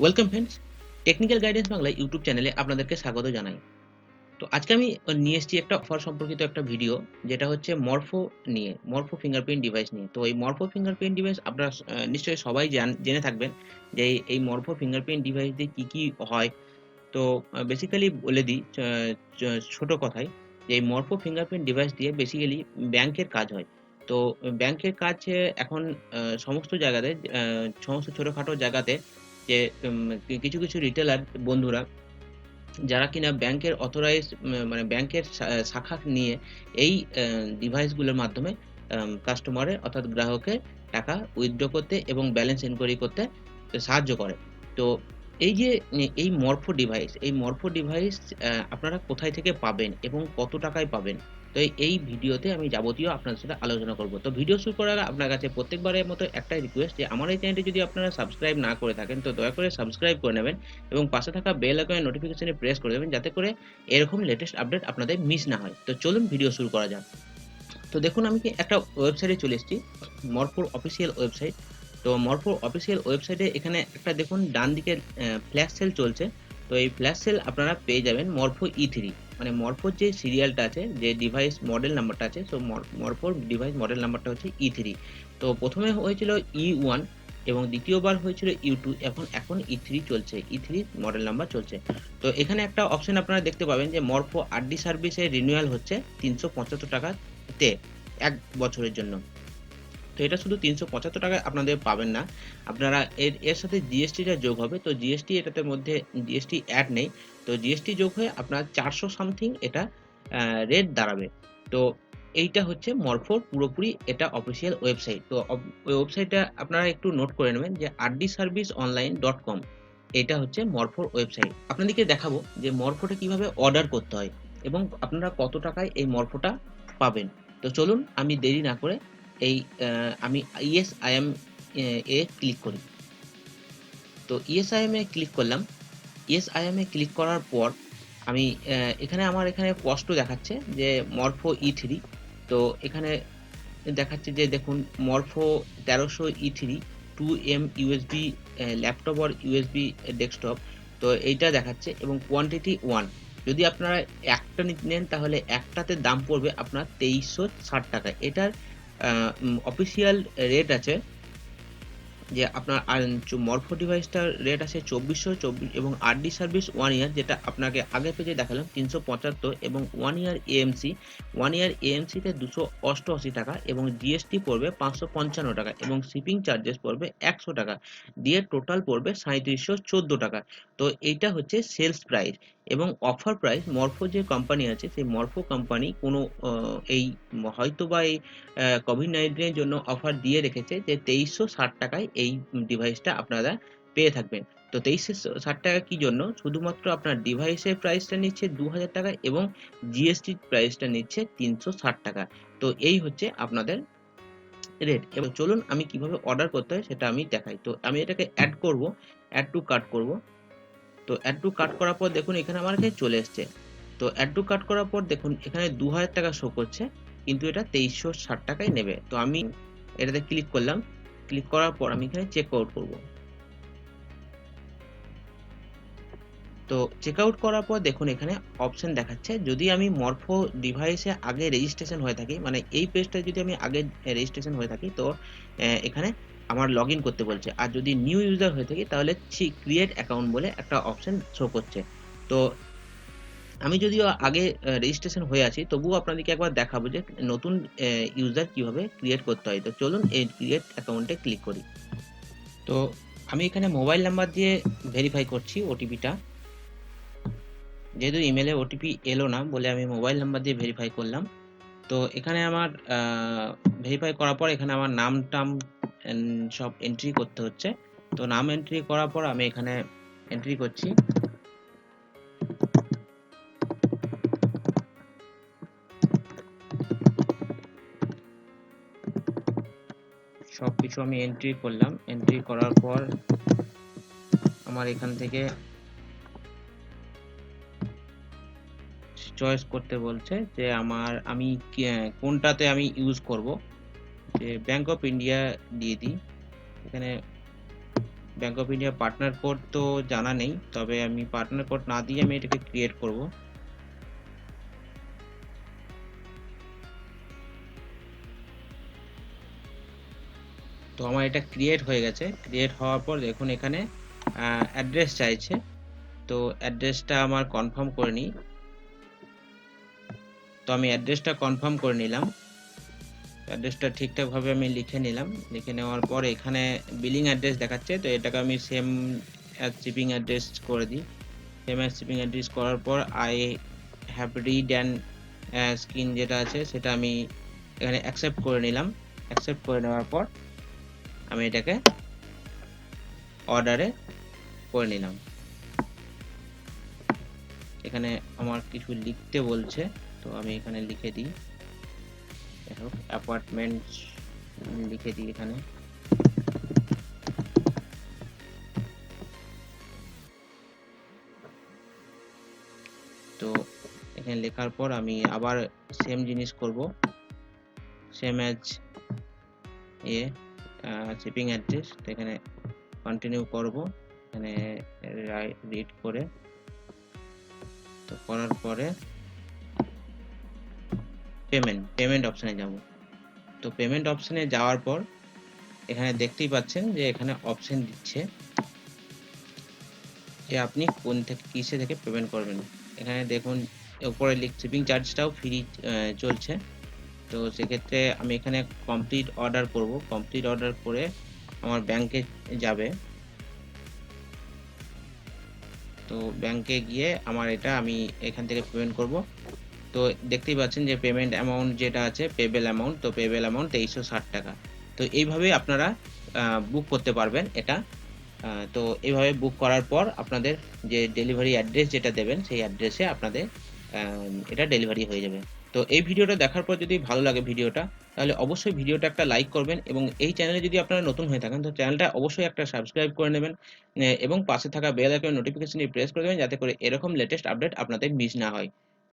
Welcome friends technical guidance Bangla YouTube চ্যানেলে আপনাদেরকে স্বাগত জানাই। তো আজকে আমি নিয়ে এসেছি একটা অফার সম্পর্কিত একটা ভিডিও যেটা হচ্ছে মরফো নিয়ে মরফো ফিঙ্গারপ্রিন্ট ডিভাইস নিয়ে। তো এই মরফো ফিঙ্গারপ্রিন্ট ডিভাইস আপনারা নিশ্চয়ই সবাই জান, জেনে থাকবেন যে এই- মরফো ফিঙ্গারপ্রিন্ট ডিভাইস দিয়ে কী কী হয়। তো বেসিক্যালি বলে দিই ছোট কথায়, যে এই মরফো ফিঙ্গারপ্রিন্ট ডিভাইস দিয়ে বেসিক্যালি ব্যাংকের কাজ হয়। তো ব্যাংকের কাজ এখন সমস্ত জায়গাতে সমস্ত ছোটোখাটো জায়গাতে যে কিছু কিছু রিটেলার বন্ধুরা যারা কিনা ব্যাংকের অথরাইজ মানে ব্যাংকের শাখা নিয়ে এই ডিভাইসগুলোর মাধ্যমে কাস্টমারের অর্থাৎ গ্রাহকের টাকা উইথড্র করতে এবং ব্যালেন্স এনকোয়ারি করতে সাহায্য করে। তো এই যে এই মরফো ডিভাইস এই মরফো ডিভাইস আপনারা কোথায় থেকে পাবেন এবং কত টাকায় পাবেন? তো এই- ভিডিওতে আমি যাবতীয় আপনাদের সাথে আলোচনা করব। তো ভিডিও শুরু করার আপনার কাছে প্রত্যেকবারের মতো একটাই রিকোয়েস্ট যে, আমার এই চ্যানেলটি যদি আপনারা সাবস্ক্রাইব না করে থাকেন, তো দয়া করে সাবস্ক্রাইব করে নেবেন এবং পাশে থাকা বেল আইকনের নোটিফিকেশনে প্রেস করে দেবেন যাতে করে এরকম লেটেস্ট আপডেট আপনাদের মিস না হয়। তো চলুন ভিডিও শুরু করা যাক। তো দেখুন, আমি কি একটা ওয়েবসাইটে চলে এসেছি মরফোর অফিসিয়াল ওয়েবসাইট তো মরফোর অফিসিয়াল ওয়েবসাইটে এখানে একটা দেখুন ডান দিকে ফ্ল্যাশ সেল চলছে। তো এই ফ্ল্যাশ সেল আপনারা পেয়ে যাবেন মরফো ই থ্রি মানে মরফোর যে সিরিয়ালটা আছে, যে ডিভাইস মডেল নাম্বারটা আছে সো মরফোর ডিভাইস মডেল নাম্বারটা হচ্ছে ই থ্রি তো প্রথমে হয়েছিল ই ওয়ান এবং দ্বিতীয়বার হয়েছিল ইউ টু এখন এখন ই থ্রি চলছে ই থ্রি মডেল নাম্বার চলছে। তো এখানে একটা অপশন আপনারা দেখতে পাবেন যে মরফো আরডি সার্ভিসের রিনিউয়াল হচ্ছে তিনশো পঁচাত্তর টাকাতে এক বছরের জন্য। তো এটা শুধু তিনশো পঁচাত্তর টাকায় আপনাদের পাবেন না। আপনারা এর এর সাথে জিএসটিটা যোগ হবে। তো জিএসটি এটাতে মধ্যে জিএসটি অ্যাড নেই। তো জিএসটি যোগ হয়ে আপনার চারশো সামথিং এটা রেট দাঁড়াবে। তো এইটা হচ্ছে মরফোর পুরোপুরি এটা অফিসিয়াল ওয়েবসাইট তো ওই ওয়েবসাইটটা আপনারা একটু নোট করে নেবেন যে RD service online dot com এটা হচ্ছে মরফোর ওয়েবসাইট আপনাদেরকে দেখাবো যে মরফোটা কীভাবে অর্ডার করতে হয় এবং আপনারা কত টাকায় এই মরফোটা পাবেন। তো চলুন, আমি দেরি না করে এই আমি yes I am, A click করি। তো yes I am A click করলাম। Yes I am A click করার পর আমি এখানে আমার এখানে স্পষ্ট দেখাচ্ছে যে মরফো ই থ্রি। তো এখানে দেখাচ্ছে যে দেখুন, মরফো তেরোশো E three, two M USB laptop আর ইউএসবি ডেস্কটপ। তো এইটা দেখাচ্ছে এবং কোয়ান্টিটি ওয়ান। যদি আপনারা একটা নেন তাহলে একটাতে দাম পড়বে আপনার তেইশশো ষাট টাকা। এটার অফিসিয়াল রেট আছে যে আপনার মরফো ডিভাইসটার রেট আছে চব্বিশশো চব্বিশ এবং আরডি সার্ভিস ওয়ান ইয়ার যেটা আপনাকে আগে পেজে দেখালাম, তিনশো পঁচাত্তর এবং one year AMC one year এএমসিতে দুশো অষ্টআশি টাকা এবং জিএসটি পড়বে পাঁচশো পঞ্চান্ন টাকা এবং শিপিং চার্জেস পড়বে একশো টাকা। দিয়ে টোটাল পড়বে সাঁত্রিশশো চোদ্দ টাকা। তো এইটা হচ্ছে সেলস প্রাইস এবং অফার প্রাইস মরফো যে কোম্পানি আছে, সেই মরফো কোম্পানি কোনো এই হয়তো বা এই কোভিড নাইন্টিনের জন্য অফার দিয়ে রেখেছে যে তেইশশো ষাট টাকায় এই ডিভাইসটা আপনারা পেয়ে থাকবেন। তো তেইশশো ষাট টাকা কি জন্য? শুধুমাত্র আপনার ডিভাইসের প্রাইসটা নিচ্ছে দু হাজার টাকা এবং জিএসটি প্রাইসটা নিচ্ছে তিনশো ষাট টাকা। তো এই হচ্ছে আপনাদের রেট এবং চলুন আমি কীভাবে অর্ডার করতে হয় সেটা আমি দেখাই। তো আমি এটাকে অ্যাড করব অ্যাড টু কার্ট করব। তো অ্যাড টু কাট করার পর দেখুন এখানে আমার কাছে চলে এসছে। তো অ্যাড টু কাট করার পর দেখুন এখানে দু হাজার টাকা শো করছে, কিন্তু এটা তেইশশো ষাট টাকায় নেবে। তো আমি এটাতে ক্লিক করলাম। ক্লিক করার পর আমি এখানে চেক আউট করব। তো চেক আউট করার পর দেখুন এখানে অপশন দেখাচ্ছে। যদি আমি মরফো ডিভাইসে আগে রেজিস্ট্রেশন হয়ে থাকি মানে এই পেজটা যদি আমি আগে রেজিস্ট্রেশন হয়ে থাকি, তো এখানে আমার লগ ইন করতে বলছে। আর যদি নিউ ইউজার হয়ে থাকি, তাহলে ক্রিয়েট অ্যাকাউন্ট বলে একটা অপশন শো করছে। তো আমি যদিও আগে রেজিস্ট্রেশন হয়ে আছি, তবুও আপনাদেরকে একবার দেখাবো যে নতুন ইউজার কীভাবে ক্রিয়েট করতে হয়। তো চলুন এই ক্রিয়েট অ্যাকাউন্টে ক্লিক করি। তো আমি এখানে মোবাইল নাম্বার দিয়ে ভেরিফাই করছি ওটিপিটা যেহেতু ইমেলে ওটিপি এলো না, বলে আমি মোবাইল নাম্বার দিয়ে ভেরিফাই করলাম। তো এখানে আমার ভেরিফাই করার পর এখানে আমার নাম, টাম সব এন্ট্রি করতে হচ্ছে। তো নাম এন্ট্রি করার পর আমি এখানে এন্ট্রি করছি। সব কিছু আমি এন্ট্রি করলাম। এন্ট্রি করার পর আমার এখান থেকে চয়েস করতে বলছে যে আমার আমি কোনটাতে আমি ইউজ করব। যে ব্যাংক অফ ইন্ডিয়া দিয়ে দিই। এখানে bank of India partner code তো জানা নেই, তবে আমি পার্টনার কোড না দিয়ে আমি এটাকে ক্রিয়েট করব। তো আমার এটা ক্রিয়েট হয়ে গেছে। ক্রিয়েট হওয়ার পর দেখুন এখানে অ্যাড্রেস চাইছে। তো অ্যাড্রেসটা আমার কনফার্ম করে নিই। তো আমি অ্যাড্রেসটা কনফার্ম করে নিলাম। অ্যাড্রেসটা ঠিকঠাকভাবে আমি লিখে নিলাম। লিখে নেওয়ার পর এখানে বিলিং অ্যাড্রেস দেখাচ্ছে, তো এটাকে আমি সেম অ্যাজ শিপিং অ্যাড্রেস করে দিই। সেম অ্যাজ শিপিং অ্যাড্রেস করার পর I have read and screen যেটা আছে সেটা আমি এখানে অ্যাকসেপ্ট করে নিলাম। অ্যাকসেপ্ট করে নেওয়ার পর আমি এটাকে অর্ডারে করে নিলাম। এখানে আমার কিছু লিখতে বলছে, তো আমি এখানে লিখে দিই। অ্যাপার্টমেন্ট লিখে দিই এখানে। তো এখানে লেখার পর আমি আবার সেম জিনিস করব। Same as a shipping address তো এখানে কন্টিনিউ করব। এখানে রিড করে। তো করার পরে পেমেন্ট পেমেন্ট অপশানে যাব। তো পেমেন্ট অপশানে যাওয়ার পর এখানে দেখতেই পাচ্ছেন যে এখানে অপশান দিচ্ছে যে আপনি কোন থেকে, কিসে থেকে পেমেন্ট করবেন। এখানে দেখুন, উপরে লিখ শিপিং চার্জটাও ফ্রি চলছে। তো সেক্ষেত্রে আমি এখানে কমপ্লিট অর্ডার করব। কমপ্লিট অর্ডার করে আমার ব্যাংকে যাবে। তো ব্যাংকে গিয়ে আমার এটা আমি এখান থেকে পেমেন্ট করব। তো দেখতেই পাচ্ছেন যে পেমেন্ট অ্যামাউন্ট যেটা আছে পেবেল অ্যামাউন্ট তো পেবেল অ্যামাউন্ট তেইশশো ষাট টাকা। তো এইভাবে আপনারা বুক করতে পারবেন এটা। তো এইভাবে বুক করার পর আপনাদের যে ডেলিভারি অ্যাড্রেস যেটা দেবেন, সেই অ্যাড্রেসে আপনাদের এটা ডেলিভারি হয়ে যাবে। তো এই ভিডিওটা দেখার পর যদি ভালো লাগে ভিডিওটা, তাহলে অবশ্যই ভিডিওটা একটা লাইক করবেন এবং এই চ্যানেলে যদি আপনারা নতুন হয়ে থাকেন, তো চ্যানেলটা অবশ্যই একটা সাবস্ক্রাইব করে নেবেন এবং পাশে থাকা বেল আইকন নোটিফিকেশনটি প্রেস করে দেবেন, যাতে করে এরকম লেটেস্ট আপডেট আপনাদের মিস না হয়।